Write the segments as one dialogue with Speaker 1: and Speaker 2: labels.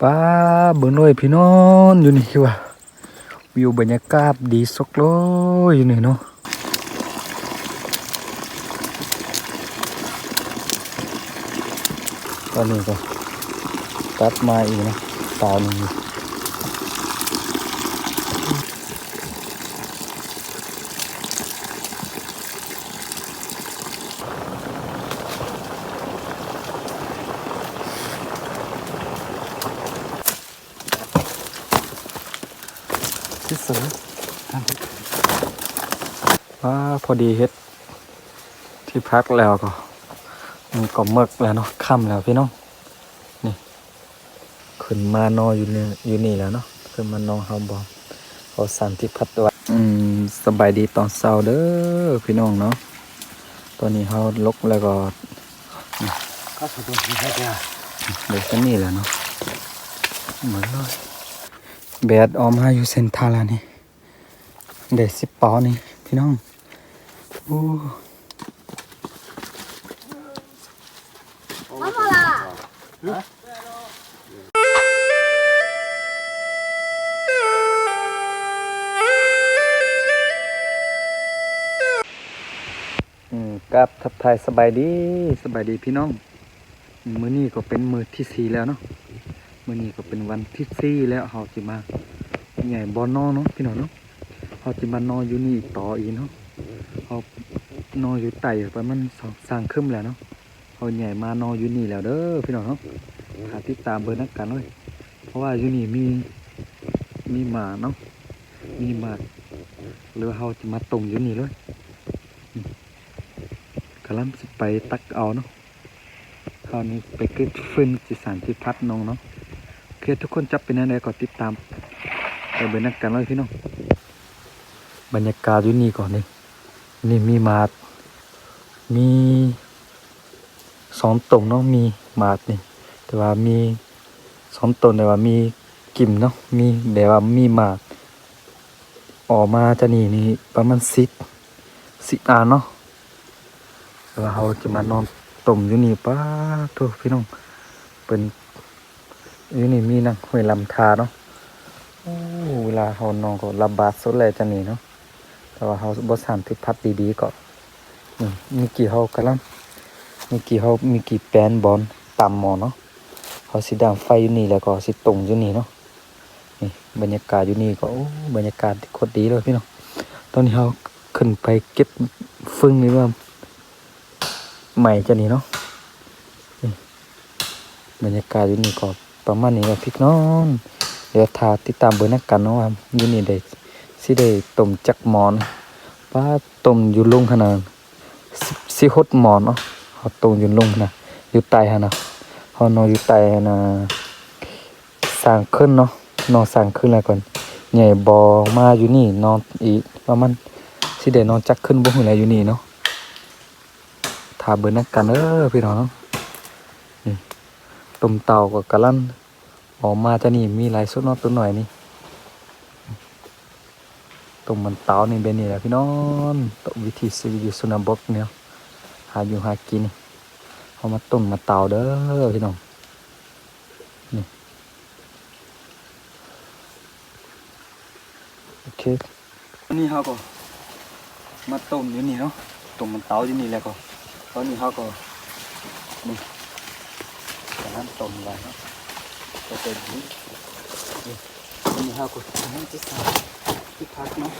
Speaker 1: ป้าเบิ่งเลยพี่น้องอยู่นี่คือว่าวิวบรรยากาศดีสกเลยอยู่นี่เนาะตอนนี้ก็ตัดมาอีกนะตอนนี้งอยู่ที่สุดว้าพ อดีเฮ็ดที่พักแล้วก็มันก็เมกแล้วเนาะค่ำแล้วพี่น้องนี่ขึ้นมานอนอยู่นี่อยู่นี่แล้วเนาะขึ้นมานอนเฮาบอมเขาสั่นที่พัดไว้อืมสบายดีตอนเช้าเด้อพี่น้องเนาะตอนนี้เฮาลกแล้วก็
Speaker 2: ก็สุดที่แท้
Speaker 1: เดี๋ยวแค่นี้แหละเนาะเหมือนเลยแบดออมให้อยู่เซนทาลานี่เด็ดสิบปอนี่พี่น้อง โอ้
Speaker 3: 妈妈啦，
Speaker 1: อืมกับทับไทายสบายดีสบายดีพี่น้องอืมมื้อนี้ก็เป็นมื้อที่สี่แล้วเนาะมื้อนี้ก็เป็นวันที่สี่แล้วเฮาสิมาใหญ่บ่นอนเนาะพี่น้องเนาะเฮาสิมานอนอยู่นี่ต่ออีกเนาะ เฮานอนอยู่ใต้ปมาณสองสร้างครึ่มแล้วเนาะเฮาใหญ่มานอนอยู่นี่แล้วเด้อพี่น้องเนาะหาติดตามเบอร์นักกันเลยเพราะว่าอยู่นี่มีมีหมาเนาะมีหมาหรือเฮาจะมาตรงอยู่นี่เลยกำลังสิไปตักเอาเนาะคราวนี้ไปเก็บฟืนจิสานที่พัดนองเนาะโอเคทุกคนจับเป็นอะไรก็ติดตามไปเบนนักกันเลยพี่น้องบรรยากาศอยู่นี่ก่อนนี่ นี่มีหมาด มีสองตรงเนาะมีหมาดนี่ แต่ว่ามีสองตนแต่ว่ามีกิ่มเนาะมีแต่ว่ามีหมาด ออกมาจะนี่นี่ประมาณสิบสิบอันเนาะแล้วเราจะมานอนต้มอยู่นี่ป้าทุกพี่น้องเป็นอยู่นี่มีนังห้วยลำธารเนาะโอ้เวลาเขานอนก็ลำบากสุดเลยจะนี่เนาะ แต่ว่าเขาบสานที่พัดดีๆก็มีกี่เขากำลังมีกี่เขามีกี่แปลนบอลต่ำหมอเนาะเขาสิดังไฟอยู่นี่แล้วก็สิตรงอยู่นี่เนาะนี่บรรยากาศอยู่นี่ก็บรรยากาศโคตรดีเลยพี่น้องตอนนี้เขาขึ้นไปเก็บฟึ่งนี่ว่าใหม่จะนี่เนาะนี่บรรยากาศอยู่นี่ก็ประมาณนี้แหละพี่น้องเดี๋ยวทาติดตามเบอร์นักกันเนาะว่าอยู่นี่ได้ สิได้ต้มจักหมอนป้าต้มอยู่ลุงขนาดสิสิฮดหมอนเนาะเขาต้มอยู่ลุงขนาดอยู่ใต้ขนาดเขานอนอยู่ใต้ขนาดสร้างขึ้นเนาะนอนสร้างขึ้นแล้วก่อนใหญ่บอมาอยู่นี่นอนอีกประมาณสิได้นอนจักขึ้นบ่ฮู้แลอยู่นี่เนาะทาเบอร์นักกันเออพี่น้องตุ่มเต่ากับกะลันออกมาจะนี่มีหลายสุดนอตัวหน่อยนี่ ตุ่มมันเต่านี่เป็นนี่แหละพี่น้องตุ่มวิธีชีวิตอยู่สุนบกเนี่ยหาอยู่หากินเอามาตุ่มมาเต่าเด้อพี่น้องนี่โอเคนี่เขาก็มาต้มอยู่นี่เนาะต้มมันเต่าอยู่นี่แหล้วก็ตอนนี้เขาก็นี่กำลังต้มไว้เนาะก็เป็นนี้นี่นี่เขาก็กำลังจะใส่ ที่พักเนาะ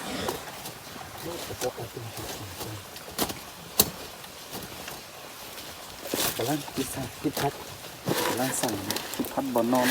Speaker 1: นี่ก็จะเอาเป็นชิ้นๆกำลังที่ใส่ที่พักกำลังสั่งพัดบอน
Speaker 2: นอน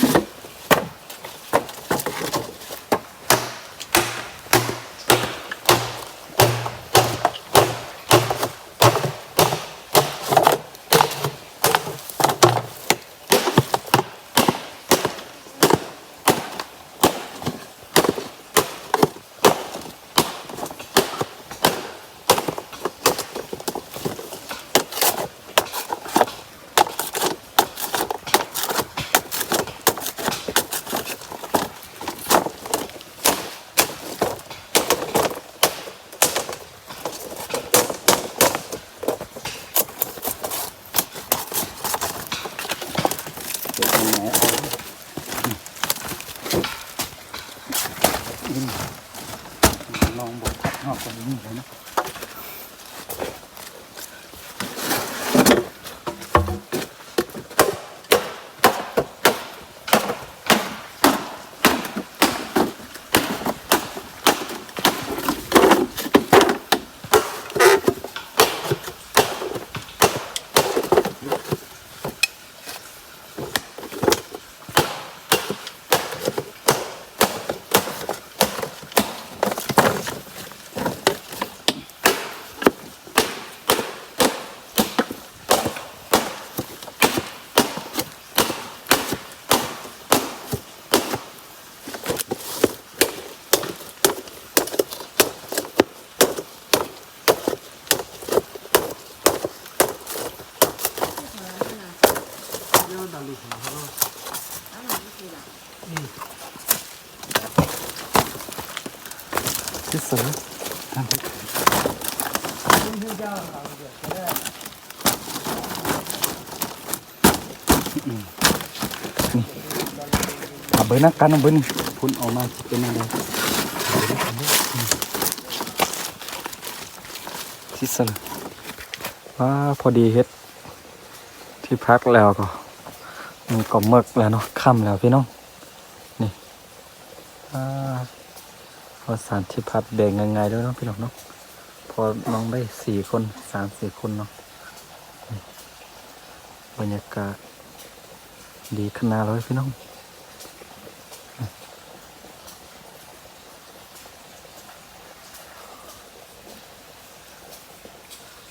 Speaker 2: เอา
Speaker 1: เบอร์นักกันเอาเบอร์นี่
Speaker 2: พุ่นออกมาเป็นอะไร
Speaker 1: ที่สุดว่าพอดีเฮ็ด ที่พักแล้วก็มันก็เมกแล้วเนาะค่ำแล้วพี่น้อง นี่อ่าพอสารที่พัดแบ่งยังไงด้วยเนาะพี่น้องเนาะพอน้องได้สี่คนสามสี่คนเนาะบรรยากาศดีขนาดเลยพี่น้อง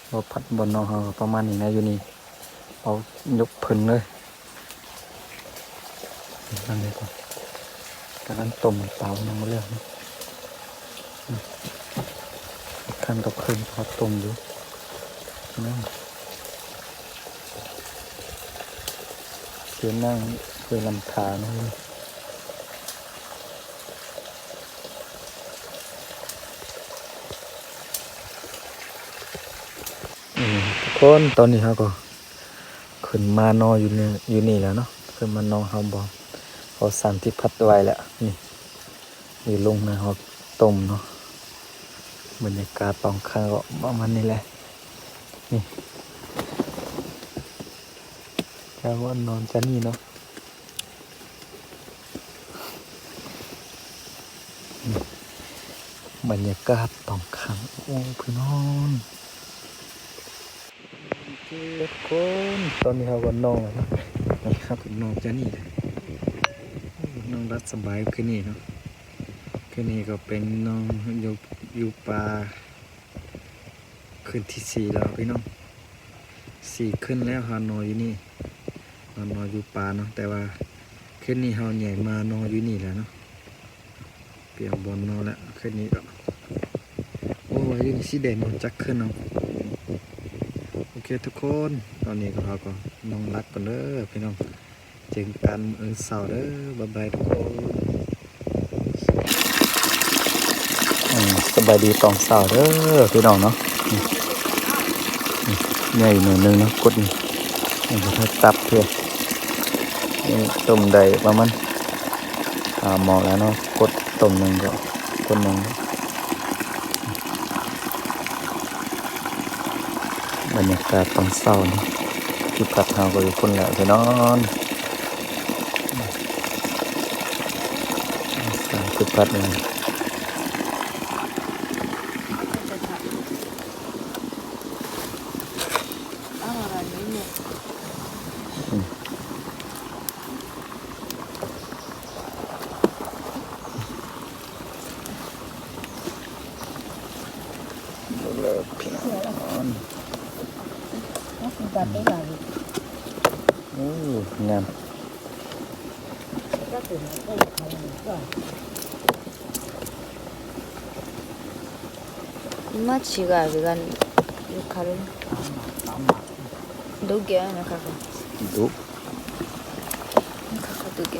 Speaker 1: เราพัดบนน้องเขาก็ประมาณนี้นะอยู่นี่เอายกพื้นเลยนั่นเลยก่อนการนั้นต้มเปล่ายังไม่เลือกนะอืมขั้นกับพื้นพอต้มอยู่นั่งเสียนั่งเพื่อลำธารนะเลยอืมทุก คนตอนนี้เขาก็ขึ้นมานอนอยู่นี่อยู่นี่แล้วเนาะขึ้นมานอนเฮาบอเอาสั่นที่พัดไว้แล้วนี่นี่ลงนะเขาต้มเนาะบรรยากาศตองข้างก็ประมาณนี้แหละนี่แค่ว่านอนจะนี่เนาะบรรยากาศตองข้างโอ้พี่น้อง ทุกคนตอนนี้เราก็นอนแล้วนะนี่ครับนอนจะนี่เลยนอนรัดสบายขึ้นนี่เนาะขึ้นนี่ก็เป็นนอนอยู่อยู่ป่าขึ้นที่สี่แล้วพี่น้องสี่ขึ้นแล้วเฮานอนอยู่นี่ฮานอนอยู่ป่าเนาะแต่ว่าขึ้นนี่เฮาใหญ่มานอนอยู่นี่แหละเนาะเปลี่ยนบนนอนแล้วขึ้นนี่ก็โอ้ยนี่สีแดงมันจักขึ้นเนาะ เคทุกคน ตอนนี้ก็เราก็น้องรักกันเด้อพี่น้องเจอกันเออสาร์เด้อบ๊ายบายทุกคนสบายดีตอนสาร์เด้อพี่น้องเนาะนี่นี่ใหญ่หน่อยนึงนะกดนี่ถ้าตับเพื่อนี่ต้มได้ประมาณอ่าหมอแล้วเนาะกดต้มหนึ่งก็กดหนึ่ง รรยากาศตอนเศร้านี่ที่พัดเฮาก็อยู่คนและพี่นอนสามคือพัดเลยเลิกพี่น้อง โอ้งาม
Speaker 3: 마치가 vegan 육칼은 녹여 나가가
Speaker 1: ดุ
Speaker 3: 나가가 녹여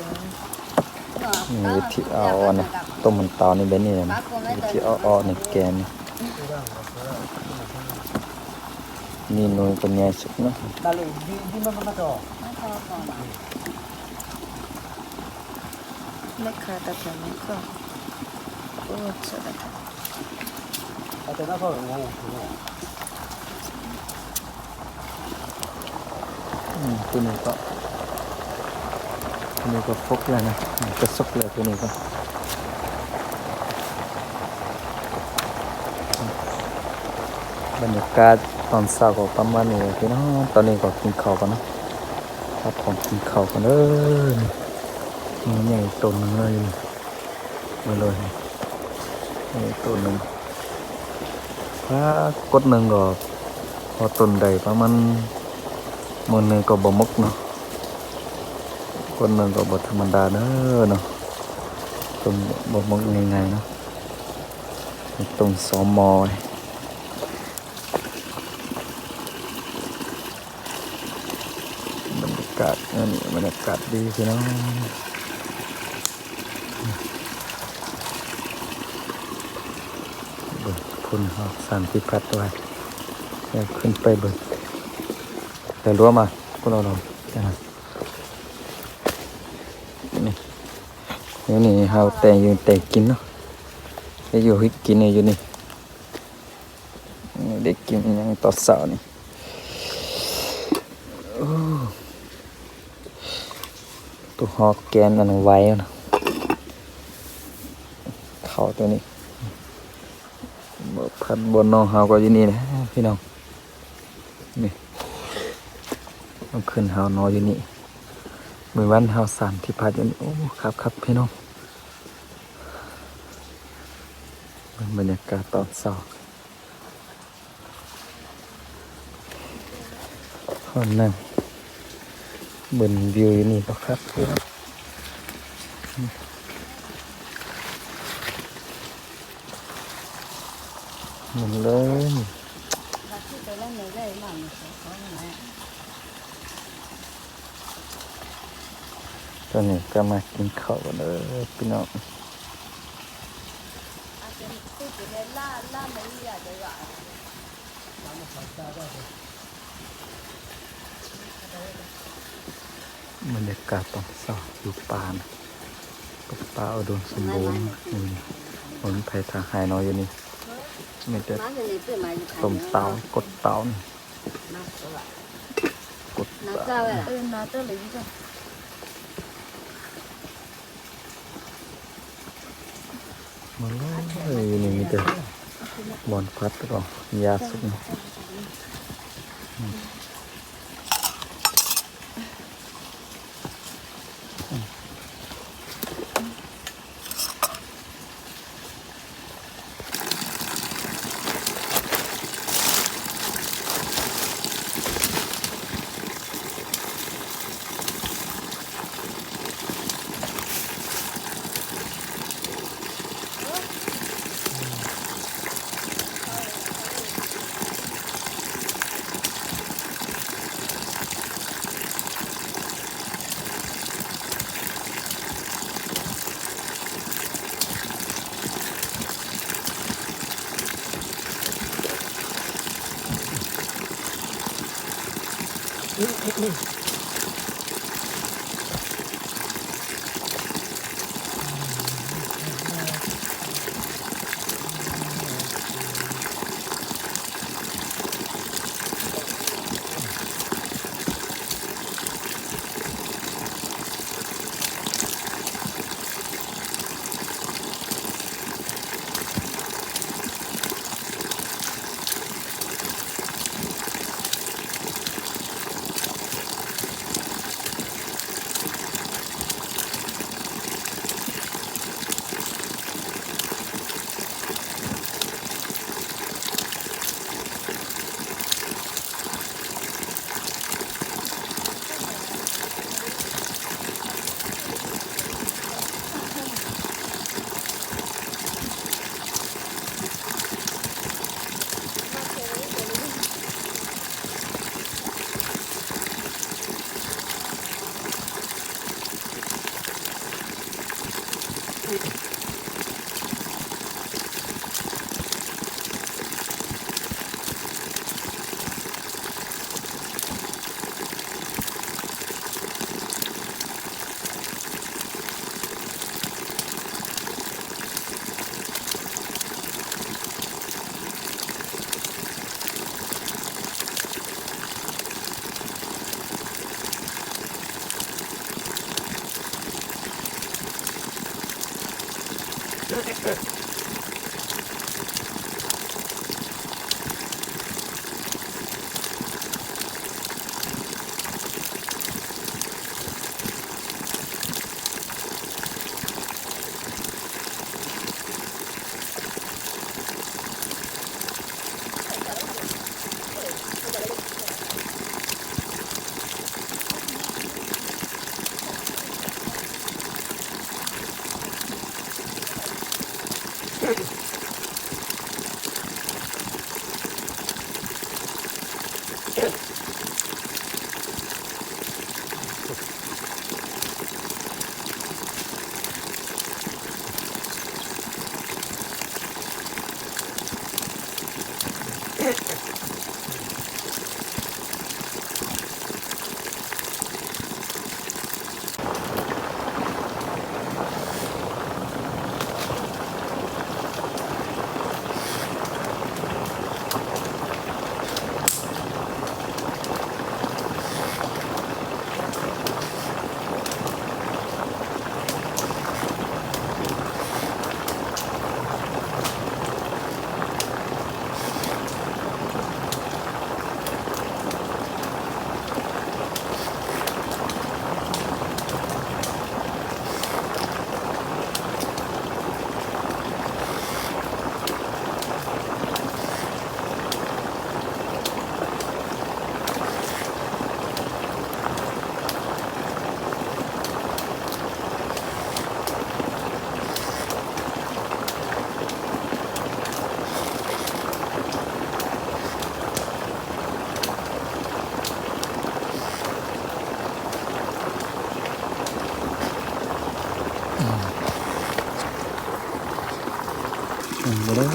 Speaker 1: นี่วิธีเอาอันนะต้มมันเตานี่เป็นนี่เลยนะวิธีเอาเอาในแกงนี่
Speaker 2: Ninoy
Speaker 1: panyasok na. Lalo, di, di mamamato. Matawa ko. Nakata pa niya ko. Oo, sarap. Ate na ko, oo, oo. Hmm, tunay pa. Tunay pa fok lang na. Kasok lang, tunay pa. Tunay pa. บรรยากาศ ตอนเช้าก็ประมาณนี้พี่น้องตอนนี้ก็กินข้าวกันนะครับผมกินข้าวกันเด้อนี่ใหญ่ตัวหนึงเลยมาเลยนี่ตัวหนึ่งถ้ากดหนึ่งก็พอต้นใดประมาณมือหนึ่งก็บ่มกเนาะคนหนึ่งก็บ่ธรรมดาเด้อเนาะตรงบ่มกง่ายๆเนาะตรงสอมอนี่บรรยากาศ อันนี้บรรยากาศดีพี่น้องเบิ่งพุ่นหอกสันติพัฒน์ไว้อยากขึ้นไปเบิ่งเดี๋ยวรั้วมาพวกเราลองนะนี่เดี๋ยวนี่เฮาแต่งอยู่แต่งกินเนาะได้อยู่ให้กินเนี่ยอยู่นี่ได้กินอยังตอนเช้านี่โอ้ ตัวหอกแกนอันไว้นะเข่าตัวนี้บ่พันบนน้องเฮาก็อยู่นี่นะพี่น้องนี่ต้องขึ้นเฮานอนอยู่นี่มือวันเฮาสามที่พัดอยู่นี่โอ้ครับครับพี่น้องเบิ่งบรรยากาศตอนเช้าคนนั่ง บนวิวอยู่นี่ก็ครับพี่น้องหมุนเลยตอนนี้ก็มากินข้าวกันเลยพี่น้อง บรรยากาศตอนเช้าอยู่ป่านะก็ป่าอุดมสมบูรณ์อืมผลไผ่ทางหายน้อยอยู่นี่มีแต่ต้มเตากดเตานี่กดเตา
Speaker 3: เมา
Speaker 1: เลยอยู่นี่มีแต่บอนพัดแล้วก็ยาสุกนี่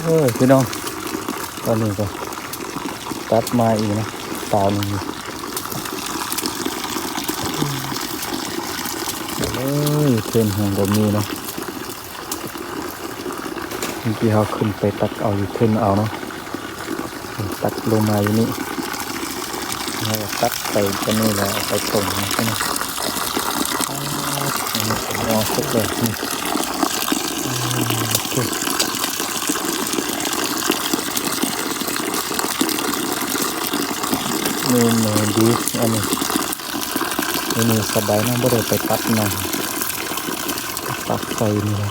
Speaker 3: เอ
Speaker 1: อพี่น้องตอนนี้ก็ตัดมาอีกนะเปล่าหนึ่งอยู่เอ้ยเทรนห่งก็มีเนาะเมื่อกี้เขาขึ้นไปตักเอาอยู่ขึ้นเอาเนาะตักลงมาอยู่นี่แล้วตักไปจะนี่แล้วเอาไปตรงนะพี่น้องอ้าวอันนี้ผมเอาสุดเลยนี่ มโอเคนี่หนูดีอันนี้นี่นี่สบายนะบ่ได้ไปตัดนะตัดไฟนี่นะ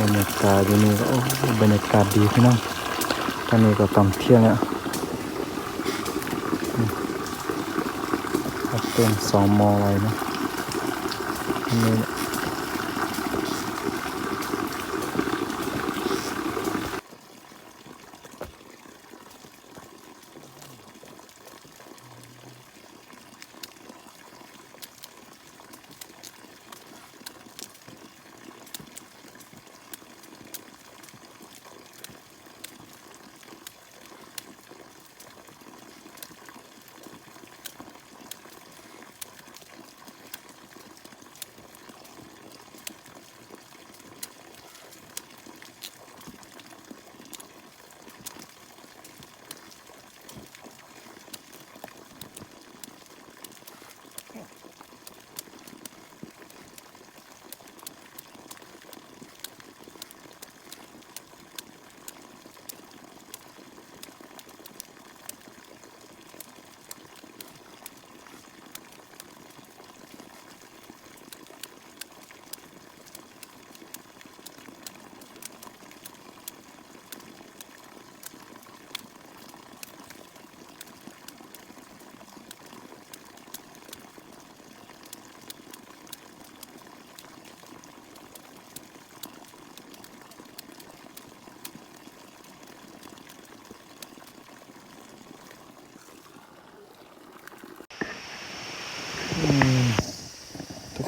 Speaker 1: บรรยากาศอยู่นี่ก็โอ้บรรยากาศดีพี่น้องตอนนี้ก็ตอนเที่ยงแล้วเต็มสองมอไว้นะอันนี่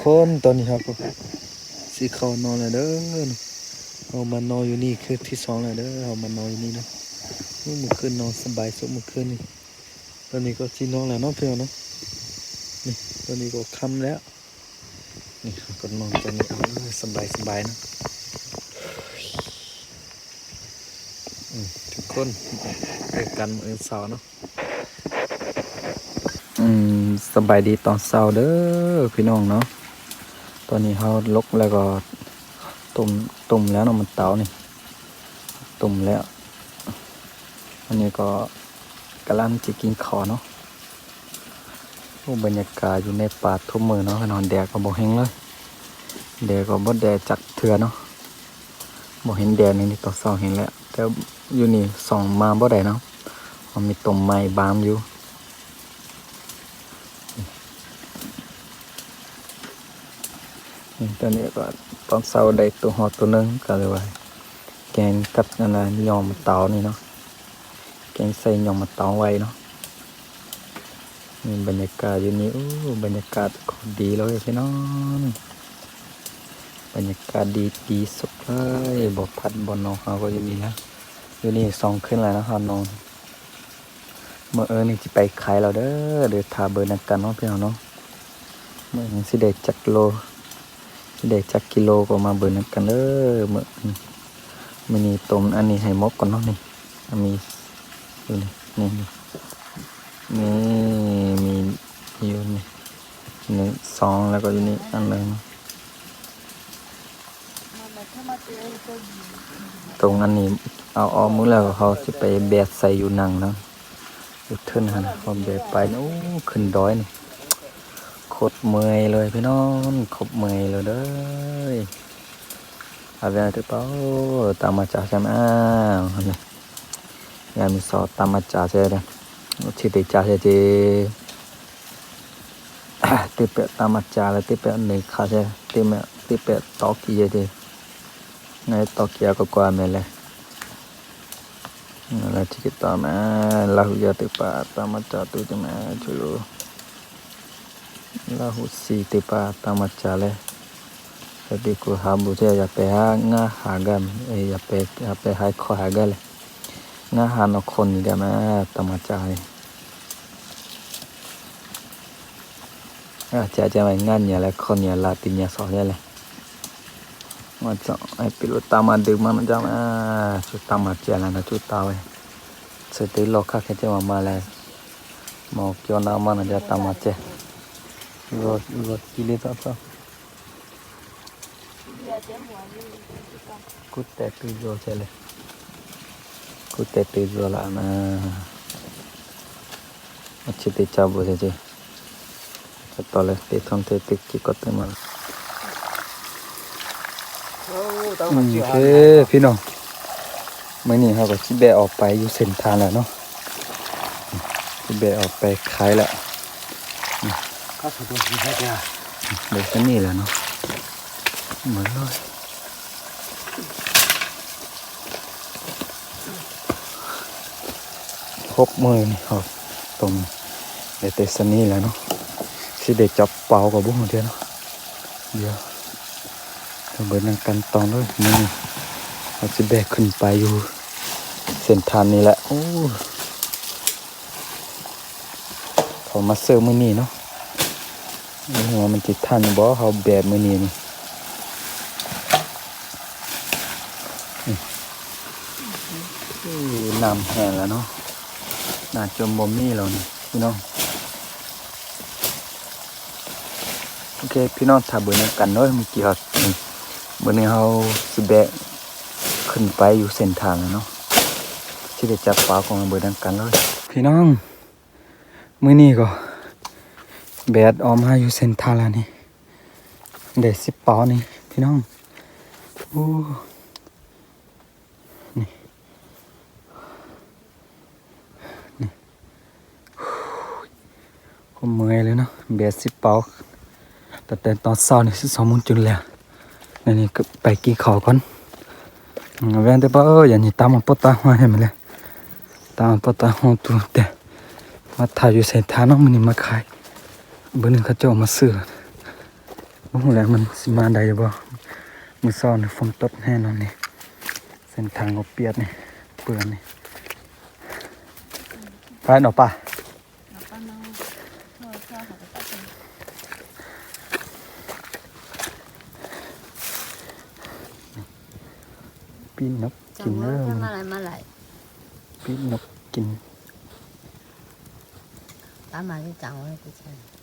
Speaker 1: คนตอนนี้ครับสีเขานอนแล้วเด้อเอามานอนอยู่นี่คือที่สองแล้วเด้อเอามานอนอยู่นี่นะมื่อคืนนอนสบายสุดมื่อคืนนี่ตอนนี้ก็ที่นอนแล้วเนาะเพื่อนเนาะนี่ตอนนี้ก็ค่ำแล้วนี่ก็นอนตอนนี้เอาเลยสบายสบายนะทุกคนเจอกันมื้อเสาร์เนาะอืมสบายดีตอนเช้าเด้อพี่น้องเนาะ ตอนนี้เขาลกแล้วก็ต้มต้มแล้วเนาะมันเตานี่ต้มแล้วอันนี้ก็กำลังจะกินข้าวเนาะโอ้บรรยากาศอยู่ในป่าทุ่มมือเนาะนอนแดดก็บ่แห้งเลยแดดก็บ่แดดจักเถื่อเนาะบ่เห็นแดดนนี่ต่อเสาเห็นแล้วแต่อยู่นี่ส่องมาบ่ได้เนาะมันมีต้นไม้บามอยู่ ตอนนี้ก็ตอนเสาร์ได้ตัวหอตัวนึงก็เลยว่า แกงกับนั่นน่ะยอมมะเตานี่เนาะ แกงใส่ยอมมะเตาไว้เนาะนี่บรรยากาศอยู่นี่โอ้บรรยากาศก็ดีเลยพี่น้องบรรยากาศดีดีสุดเลยบ่พัดบ่นอนเขาก็อยู่นี่นะอยู่นี่สองขึ้นแล้วนะครับนอนเมื่อเออนี่จะไปขายเราเด้อเดี๋ยวทาเบอร์นักกันเนาะพี่น้องเนาะเมื่อนี้สิได้จักโล ได้จักกิโลก็มาเบิ่งนกันเด้อมื้อนมินิต้มอันนี้ให้มกก่อนเนาะนี่อันมีอยู่นี่นี่นี่นี่มีอยู่นี่หนึ่งสองแล้วก็อยู่นี่อันหนึ่งตรงอันนี้เอาออกมือแล้วเขาจะไปแบกใส่อยู่หนังเนาะอยู่เทินหันเขาแบกไปโอ้ขึ้นดอยนี่ โคตรเมยเลยพี่น้องขบเมยเลยเด้ออาเวลาที่เป้าตามมาจ่าใช่ไหมอ้าวนี่ยามีสอดตามมาจ่าใช่ไหมชิติจ่าใช่จีติเปะตามมาจ่าแล้วติเปะหนึ่งขาใช่ติเปะติเปะตอกี้ใช่จีไงตอกี้ก็กว่าเมเลยแหละที่ตามมาลาหุยาติปะตามมาจ่าตุจะมาจุล lahu si tipa tamachale. Jadi ku habu te ya pe ha, nga hagam e ya pe ya pe hai kho hagale. Nga ha no khon ga ma e tamachale. À cha cha mày ngan nhà là con nhà là tìm nhà sọ nhà này mà chọn ai bị lụt tao mà được mà nó cho mà chú tao mà chè là nó chú tao ấy sẽ tới lo khác cái cho mà mà là một cho nào mà nó cho tao mà chè rồi rồi chi lên tao sao cút tẹt từ rồi chè này cút tẹt từ rồi là mà अच्छे ते चा बोले जे तले ते थम ते ते की करते मार
Speaker 2: โอ้ต้อ
Speaker 1: โอง
Speaker 2: มาเชื่อ
Speaker 1: เคพี่น้องมื่อนี้เราก็สิแบะออกไปอยู่เส้นทางแล้วเนาะสิแบะออกไปขายแล้ว
Speaker 2: ข้าสุดที่แท้จ้า
Speaker 1: เดี๋ยวจะนี่แหล้วเนาะเหมือนเลยครบมือนี่ครับตรงเดี๋ยวเตสนี่แหล้วเนาะสิเด็กจับเป่ากับบุ้งเดียวเนาะเดี๋ยวเราเบิดนังกันตอนเลยมือนี้เราจะแบกขึ้นไปอยู่เส้นทางนี้แหละโอ้เขามาเสิร์มือนี้เนาะ หัวมันติดทันบ่เขาแบบมือนี้นี่นี่นำแห้งแล้วเนาะน่าจมบ่มีแล้วนี่พี่น้อง โอเค พี่น้องถ้าเบิ่งนำกันเนาะเมื่อกี้เขานี่มื้อนี้เขาสิแบกขึ้นไปอยู่เส้นทางแล้วเนาะสิได้จับปลาของเบิ่งนำกันเลย พี่น้อง มือนี้ก็ แบดออกมาอยู่เส้นทาล้วนี่เด็ดสิบปอนี่พี่น้องโอ้นี่นี่ผมเมื่อยเลยเนาะแบดสิบปอแต่แต่ตอนเช้านี่สิสองโมงจุดแล้วนี่นี่ก็ไปกินข้าวก่อนอืมแว่นแต่ปอเอออย่างนี้ตามมาปตามาให้มันเลยตามมาปตาห้องตัวแต่มาถ่ายอยู่เส้นทางเนาะมันนี่มาขาย เบอร์หนึ่งเขาเจ้ามาซื้อบ่ฮู้แหล้วมันสิมาได้บ่มือเช้านี่ฝนตกแน่นอนนี่เส้นทางก็เปียกนี่เปื้อนนี่ไปเนาะป่ะปีนนกกินเนอ
Speaker 3: cái mà lại mà lại
Speaker 1: ปีนนกกิน
Speaker 3: Tám mà cái chẳng có cái chẳng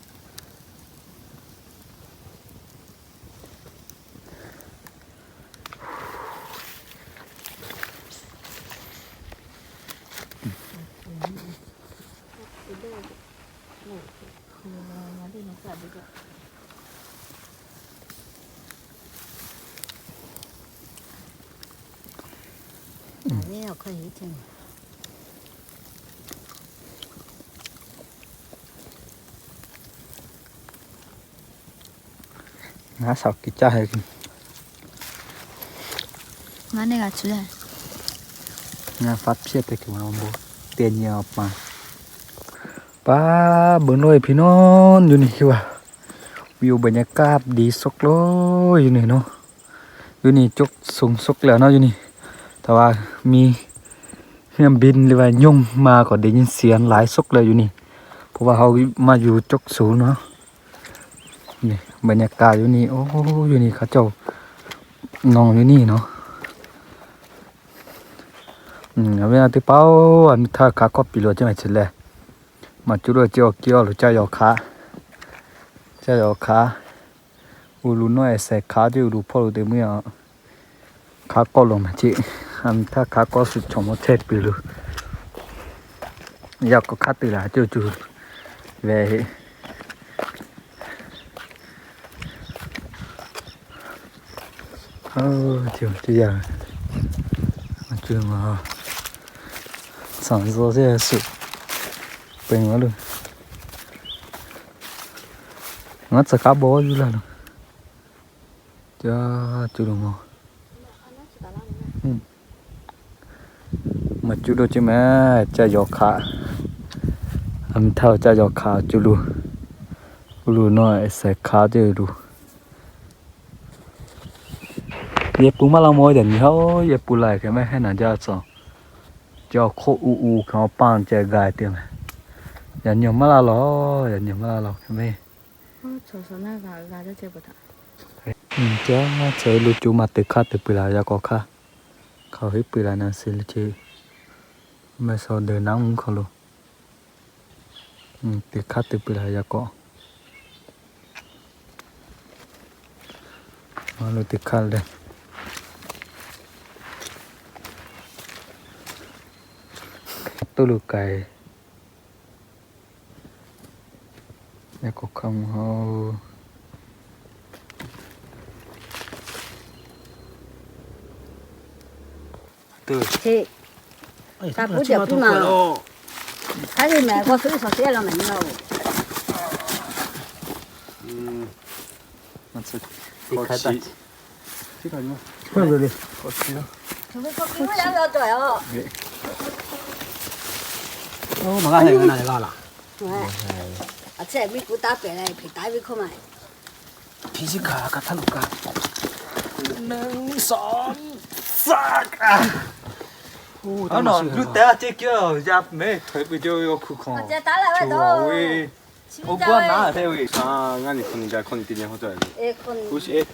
Speaker 3: 가지고. 아니요, 거의 이쯤.
Speaker 1: ngã sọc cái chai
Speaker 3: ngã này gà chú lên
Speaker 1: ngã pháp chết thì kiểu nó bố tiền nhiều mà ba bữa nuôi พี่น้องอยู่นี่คือว่าวิวบรรยากาศดีสุดเลยอยู่นี่เนาะอยู่นี่จุกสูงสุดแล้วเนาะอยู่นี่แต่ว่ามีเครื่องบินหรือว่ายุ่งมาก็ได้ยินเสียงหลายสุดเลยอยู่นี่เพราะว่าเขามาอยู่จุกสูงเนาะนี่บรรยากาศอยู่นี่โอ้อยู่นี่เขาเจ้านอนอยู่นี่เนาะ ừ bây giờ thì bảo anh thà cá có bị lừa cho mày chỉ lẹ mà chú rồi chiều kia rồi cha giàu khá. Cha giàu khá. U lú nói sẽ khá chứ lú phô lú thì mới à khá có lồng mà chị? Anh ta khá có sự chồng một thét bị lú giờ có khá từ là chú chú. Về ô chiều chiều giờ chú mà sản xuất ra sự bình nó luôn nó sẽ cá bó như là cho chú đồng hồ mà chú đồ chứ mẹ cha giò khá âm thao cha giò khá chú lu lu nó sẽ khá chứ lu ye pu ma la mo de ni ho ye pu lai ke me he na ja so cho kho u u ka pan che gai อย่าหนุ่มมาละหรออ
Speaker 3: ย่าหนุ่มมาละห
Speaker 1: รอใช่ไหมโฉสน่ากาลาจะเจ็บปะท่ะอืมเจ้ามาเจอลูจูมาตึกข้าตึกปีลายาก็
Speaker 3: ข้าเขา
Speaker 2: ให้
Speaker 1: ปีลานาสิลจีไม่สอเดินน้ำเขาลูอืมตึกข้าตึกปีลายาก็มาลูตึกข้าเลย tôi lục cái
Speaker 2: 多
Speaker 3: 叫不嘛
Speaker 2: 块喽，
Speaker 3: 还是买过水手鞋了没有？
Speaker 2: 嗯，
Speaker 1: nó sẽ
Speaker 2: 你开大，这个吗？
Speaker 1: 快点的，
Speaker 2: 好吃啊！
Speaker 3: 除非说给我两个对哦。
Speaker 2: 哦，马上那个哪里拉了？
Speaker 3: 哎，啊， 在美国打白来配单位可买。
Speaker 2: 皮筋卡卡他路卡，能上上啊！
Speaker 1: 啊那，你带这个也没退
Speaker 3: 不掉要苦看，
Speaker 1: 就
Speaker 3: 我
Speaker 1: 喂，
Speaker 3: 我
Speaker 1: 管
Speaker 3: 哪
Speaker 1: 退
Speaker 3: 喂
Speaker 1: 啊？俺
Speaker 2: 你可能在可能今年好在，哎可
Speaker 3: 能，不是
Speaker 2: 哎，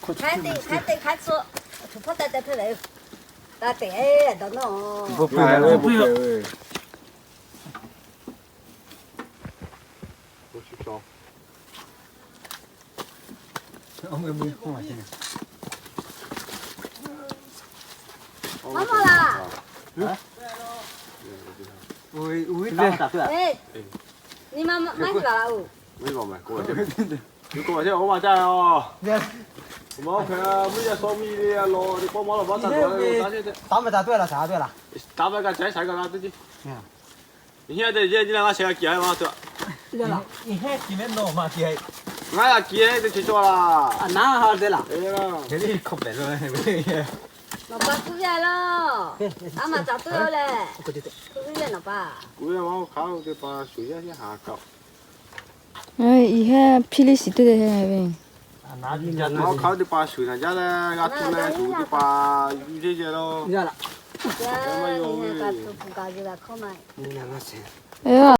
Speaker 2: 可
Speaker 3: 看对看对看错，突破带带出来，打
Speaker 1: 白
Speaker 2: 到那，不不不不。
Speaker 1: 妈妈来了。妈妈来
Speaker 3: 了。喂喂，
Speaker 1: 打对
Speaker 2: 啊！
Speaker 3: 哎，你妈妈买几把了？哦，
Speaker 2: 没我没，过来，你过来这，我买菜哦。看，小米的啊，打些。
Speaker 4: 打没打对了？打对了。
Speaker 2: 打没个菜，菜个打对。你现在这，你现拿个几啊？嘛对
Speaker 4: 吧？了，你现在几弄多嘛？ ငါ
Speaker 2: ရကျဲတဲ့ချေချောလားအ
Speaker 4: နာဟာတယ်လား
Speaker 2: အေးရော
Speaker 1: ဒီလေးခုတ်ပဲလို့
Speaker 3: 老爸出来了，阿妈找对了嘞，出去了，老
Speaker 2: 爸。ကိုရမောင်းခါတော့ပါရွှေရရဟာကောက်
Speaker 3: 哎，以后霹雳洗对的很
Speaker 4: 呗。အနာကြီး
Speaker 2: ကြမောင်းခါတော့ပါရွှေရကြလဲငါသူလဲသူဒီပါယူသေး
Speaker 4: ကြတော့
Speaker 3: ရလား呀，你看，把土不搞起来，可买。哎呀。